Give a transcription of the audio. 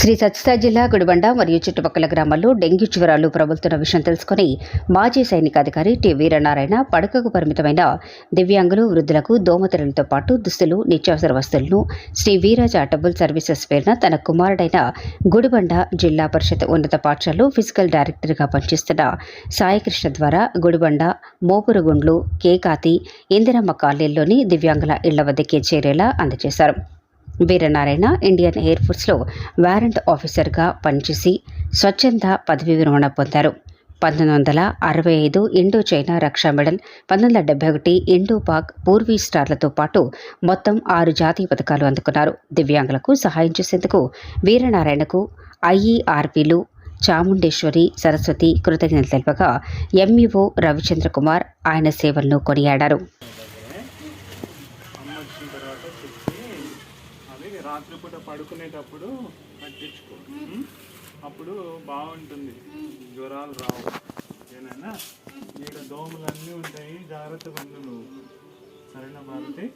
శ్రీ సత్యసాయి జిల్లా గుడిబండ మరియు చుట్టుపక్కల గ్రామాల్లో డెంగ్యూ జ్వరాలు ప్రబలుతున్న విషయం తెలుసుకుని మాజీ సైనికాధికారి టి వీరనారాయణ పడకకు పరిమితమైన దివ్యాంగులు వృద్ధులకు దోమతెరలతో పాటు దుస్తులు నిత్యావసర వస్తువులను శ్రీ వీరాజ అటబుల్ సర్వీసెస్ పేరున తన కుమారుడైన గుడిబండ జిల్లా పరిషత్ ఉన్నత పాఠశాలలో ఫిజికల్ డైరెక్టర్గా పనిచేస్తున్న సాయికృష్ణ ద్వారా గుడిబండ మోపురుగుండ్లు కేకాతి ఇందిరమ్మ కాలనీలోని దివ్యాంగుల ఇళ్ళ వద్దకే చేరేలా అందజేశారు. వీరనారాయణ ఇండియన్ ఎయిర్ ఫోర్స్లో వారెంట్ ఆఫీసర్గా పనిచేసి స్వచ్ఛంద పదవీ విరమణ పొందారు. పంతొమ్మిది వందల అరవై ఐదు ఇండో చైనా రక్షా మెడల్ పంతొమ్మిది వందల డెబ్బై ఒకటి ఇండో పాక్ పూర్వీ స్టార్లతో పాటు మొత్తం ఆరు జాతీయ పథకాలు అందుకున్నారు. దివ్యాంగులకు సహాయం చేసేందుకు వీరనారాయణకు ఐఈఆర్పీలు చాముండేశ్వరి సరస్వతి కృతజ్ఞతలు తెలుపగా ఎంఈఓ రవిచంద్ర కుమార్ ఆయన సేవలను కొనియాడారు. రాత్రిపూట పడుకునేటప్పుడు పట్టించుకో? అప్పుడు బాగుంటుంది. జ్వరాలు రావు. ఏనైనా ఇక్కడ దోమలన్నీ ఉంటాయి. జాగ్రత్తగా ఉండు నువ్వు. సరేనా భారతి?